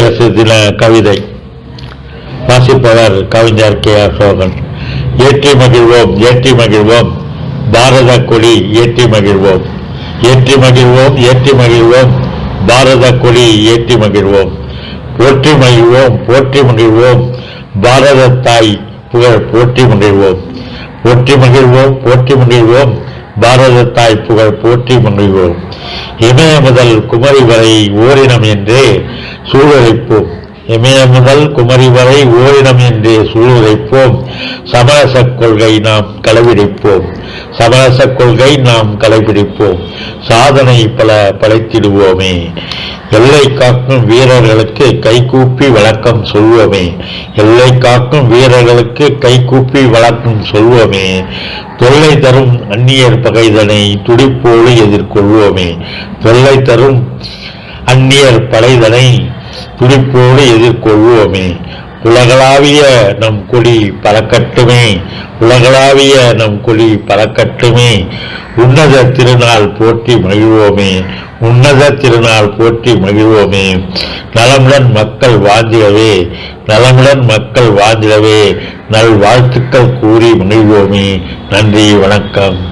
குடியரசு தின கவிதை. வாசிப்பவர் கவிஞர் கே அசோகன் ஏற்றி மகிழ்வோம் ஏற்றி மகிழ்வோம். பாரத கொடி ஏற்றி மகிழ்வோம். ஏற்றி மகிழ்வோம் ஏற்றி மகிழ்வோம். பாரத கொடி ஏற்றி மகிழ்வோம். போற்றி மகிழ்வோம் போற்றி மகிழ்வோம். பாரத தாய் புகழ் போற்றி மகிழ்வோம். போற்றி மகிழ்வோம் போற்றி மகிழ்வோம். பாரத தாய் புகழ் போற்றி மகிழ்வோம். இமய முதல் குமரி வரை ஓரினம் என்றே சூழலைப்போம். இமய முதல் குமரி வரை ஓரினம் என்றே சூழலைப்போம். சமரசக் கொள்கை நாம் கடைபிடிப்போம் சமரசக் கொள்கை நாம் கடைபிடிப்போம் சாதனை பல படைத்திடுவோமே. எல்லை காக்கும் வீரர்களுக்கு கைகூப்பி வழக்கம் சொல்வோமே. எல்லை காக்கும் வீரர்களுக்கு கைகூப்பி வழக்கம் சொல்வோமே. தொல்லை தரும் அந்நியர் பகைதனை துடிப்போடு எதிர்கொள்வோமே. தொல்லை தரும் அந்நியர் படைதனை துடிப்போடு எதிர்கொள்வோமே. உலகளாவிய நம் கொடி பறக்கட்டுமே. உலகளாவிய நம் கொடி பறக்கட்டுமே. உன்னத திருநாள் போற்றி மகிழ்வோமே. உன்னத திருநாள் போற்றி மகிழ்வோமே. நலமுடன் மக்கள் வாழ்ந்திடவே. நலமுடன் மக்கள் வாழ்ந்திடவே. நல் வாழ்த்துக்கள் கூறி மகிழ்வோமே. நன்றி வணக்கம்.